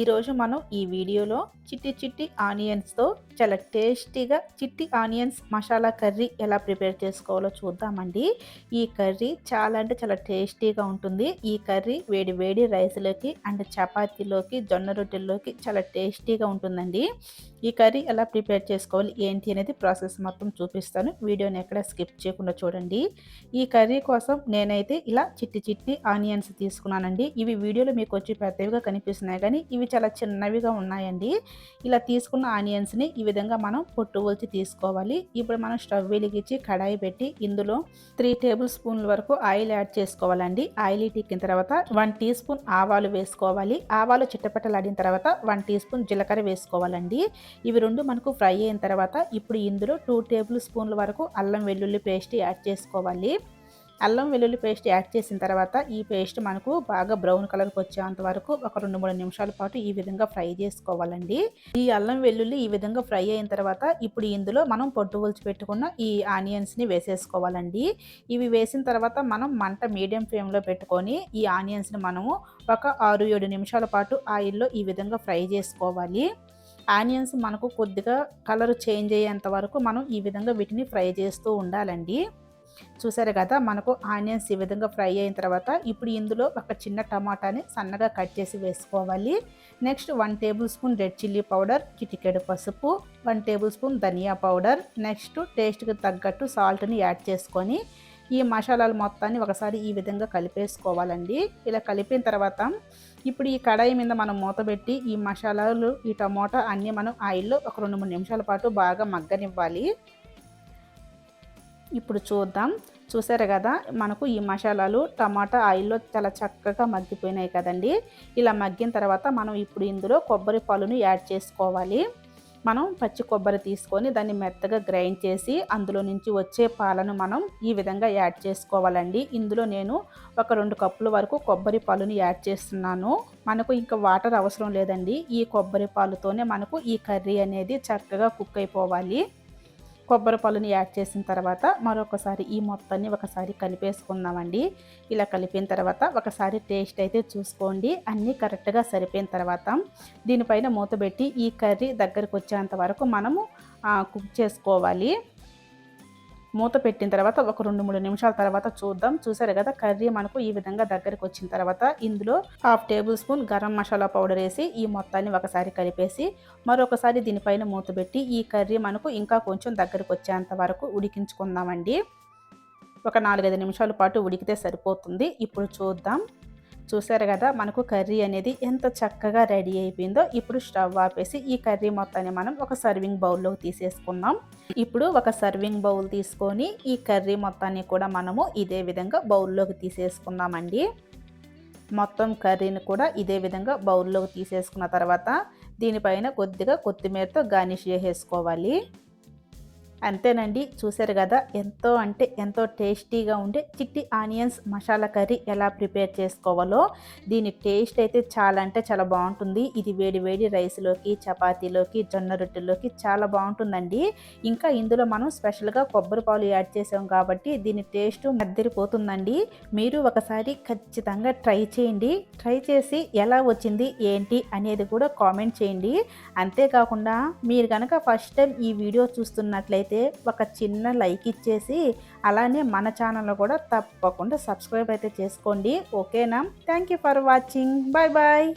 ఈరోజు మనం ఈ వీడియోలో చిట్టి చిట్టి ఆనియన్స్తో చాలా టేస్టీగా చిట్టి ఆనియన్స్ మసాలా కర్రీ ఎలా ప్రిపేర్ చేసుకోవాలో చూద్దామండి. ఈ కర్రీ చాలా అంటే చాలా టేస్టీగా ఉంటుంది. ఈ కర్రీ వేడి వేడి రైస్లోకి అండ్ చపాతీలోకి జొన్న రొట్టెల్లోకి చాలా టేస్టీగా ఉంటుందండి. ఈ కర్రీ ఎలా ప్రిపేర్ చేసుకోవాలి ఏంటి అనేది ప్రాసెస్ మొత్తం చూపిస్తాను. వీడియోని ఎక్కడ స్కిప్ చేయకుండా చూడండి. ఈ కర్రీ కోసం నేనైతే ఇలా చిట్టి చిట్టి ఆనియన్స్ తీసుకున్నానండి. ఇవి వీడియోలో మీకు వచ్చి పెద్దవిగా కనిపిస్తున్నాయి కానీ ఇవి ఇవి చాలా చిన్నవిగా ఉన్నాయండి. ఇలా తీసుకున్న ఆనియన్స్ని ఈ విధంగా మనం పొట్టు ఒలిచి తీసుకోవాలి. ఇప్పుడు మనం స్టవ్ వెలిగించి కడాయి పెట్టి ఇందులో త్రీ టేబుల్ స్పూన్ల వరకు ఆయిల్ యాడ్ చేసుకోవాలండి. ఆయిల్ ఇటిక్కిన తర్వాత వన్ టీ స్పూన్ ఆవాలు వేసుకోవాలి. ఆవాలు చిట్టపట్టలాడిన తర్వాత వన్ టీ స్పూన్ జీలకర్ర వేసుకోవాలండి. ఇవి రెండు మనకు ఫ్రై అయిన తర్వాత ఇప్పుడు ఇందులో టూ టేబుల్ స్పూన్ల వరకు అల్లం వెల్లుల్లి పేస్ట్ యాడ్ చేసుకోవాలి. అల్లం వెల్లుల్లి పేస్ట్ యాడ్ చేసిన తర్వాత ఈ పేస్ట్ మనకు బాగా బ్రౌన్ కలర్కి వచ్చేంత వరకు ఒక రెండు మూడు నిమిషాల పాటు ఈ విధంగా ఫ్రై చేసుకోవాలండి. ఈ అల్లం వెల్లుల్లి ఈ విధంగా ఫ్రై అయిన తర్వాత ఇప్పుడు ఇందులో మనం పొట్టు ఒలిచి పెట్టుకున్న ఈ ఆనియన్స్ని వేసేసుకోవాలండి. ఇవి వేసిన తర్వాత మనం మంట మీడియం ఫ్లేమ్లో పెట్టుకొని ఈ ఆనియన్స్ని మనము ఒక ఆరు ఏడు నిమిషాల పాటు ఆయిల్లో ఈ విధంగా ఫ్రై చేసుకోవాలి. ఆనియన్స్ మనకు కొద్దిగా కలర్ చేంజ్ అయ్యేంత వరకు మనం ఈ విధంగా వీటిని ఫ్రై చేస్తూ ఉండాలండి. చూసారు కదా మనకు ఆనియన్స్ ఈ విధంగా ఫ్రై అయిన తర్వాత ఇప్పుడు ఇందులో ఒక చిన్న టమాటాని సన్నగా కట్ చేసి వేసుకోవాలి. Next one table spoon red chilli powder చిటికెడు పసుపు వన్ టేబుల్ స్పూన్ ధనియా పౌడర్ నెక్స్ట్ టేస్ట్కి తగ్గట్టు సాల్ట్ని యాడ్ చేసుకొని ఈ మసాలాలు మొత్తాన్ని ఒకసారి ఈ విధంగా కలిపేసుకోవాలండి. ఇలా కలిపిన తర్వాత ఇప్పుడు ఈ కడాయి మీద మనం మూత పెట్టి ఈ మసాలాలు ఈ టమోటా అన్నీ మనం ఆయిల్లో ఒక రెండు మూడు నిమిషాల పాటు బాగా మగ్గనివ్వాలి. ఇప్పుడు చూద్దాం. చూసారు కదా మనకు ఈ మసాలాలు టమాటా ఆయిల్లో చాలా చక్కగా మగ్గిపోయినాయి కదండి. ఇలా మగ్గిన తర్వాత మనం ఇప్పుడు ఇందులో కొబ్బరి పాలును యాడ్ చేసుకోవాలి. మనం పచ్చి కొబ్బరి తీసుకొని దాన్ని మెత్తగా గ్రైండ్ చేసి అందులో నుంచి వచ్చే పాలను మనం ఈ విధంగా యాడ్ చేసుకోవాలండి. ఇందులో నేను ఒక రెండు కప్పుల వరకు కొబ్బరి పాలుని యాడ్ చేస్తున్నాను. మనకు ఇంకా వాటర్ అవసరం లేదండి. ఈ కొబ్బరి పాలుతోనే మనకు ఈ కర్రీ అనేది చక్కగా కుక్ అయిపోవాలి. కొబ్బరి పాలుని యాడ్ చేసిన తర్వాత మరొకసారి ఈ మొత్తాన్ని ఒకసారి కలిపేసుకుందామండి. ఇలా కలిపిన తర్వాత ఒకసారి టేస్ట్ అయితే చూసుకోండి. అన్నీ కరెక్ట్గా సరిపోయిన తర్వాత దీనిపైన మూత పెట్టి ఈ కర్రీ దగ్గరకు వచ్చేంత వరకు మనము కుక్ చేసుకోవాలి. మూత పెట్టిన తర్వాత ఒక రెండు మూడు నిమిషాల తర్వాత చూద్దాం. చూసారు కదా కర్రీ మనకు ఈ విధంగా దగ్గరికి వచ్చిన తర్వాత ఇందులో half table spoon garam masala powder వేసి ఈ మొత్తాన్ని ఒకసారి కలిపేసి మరొకసారి దీనిపైన మూత పెట్టి ఈ కర్రీ మనకు ఇంకా కొంచెం దగ్గరకు వచ్చేంత వరకు ఉడికించుకుందామండి. ఒక నాలుగైదు నిమిషాల పాటు ఉడికితే సరిపోతుంది. ఇప్పుడు చూద్దాం. చూసారు కదా మనకు కర్రీ అనేది ఎంత చక్కగా రెడీ అయిపోయిందో ఇప్పుడు స్టవ్ ఆపేసి ఈ కర్రీ మొత్తాన్ని మనం ఒక సర్వింగ్ బౌల్లోకి తీసేసుకుందాం. ఇప్పుడు ఒక సర్వింగ్ బౌల్ తీసుకొని ఈ కర్రీ మొత్తాన్ని కూడా మనము ఇదే విధంగా బౌల్లోకి తీసేసుకుందామండి. మొత్తం కర్రీని కూడా ఇదే విధంగా బౌల్లోకి తీసేసుకున్న తర్వాత దీనిపైన కొద్దిగా కొత్తిమీరతో గార్నిష్ చేసేసుకోవాలి. అంతేనండి. చూశారు కదా ఎంతో అంటే ఎంతో టేస్టీగా ఉండే చిట్టి ఆనియన్స్ మసాలా కర్రీ ఎలా ప్రిపేర్ చేసుకోవాలో. దీని టేస్ట్ అయితే చాలా అంటే చాలా బాగుంటుంది. ఇది వేడి వేడి రైస్లోకి చపాతీలోకి జొన్న రొట్టెలోకి చాలా బాగుంటుందండి. ఇంకా ఇందులో మనం స్పెషల్గా కొబ్బరి పాలు యాడ్ చేసాం కాబట్టి దీని టేస్ట్ మద్దరిపోతుందండి మీరు ఒకసారి ఖచ్చితంగా ట్రై చేయండి. ట్రై చేసి ఎలా వచ్చింది ఏంటి అనేది కూడా కామెంట్ చేయండి. అంతేకాకుండా మీరు కనుక ఫస్ట్ టైం ఈ వీడియో చూస్తున్నట్లయితే అయితే ఒక చిన్న లైక్ ఇచ్చేసి అలానే మన ఛానల్లో కూడా తప్పకుండా సబ్స్క్రైబ్ అయితే చేసుకోండి. ఓకేనా? Thank you for watching. Bye bye.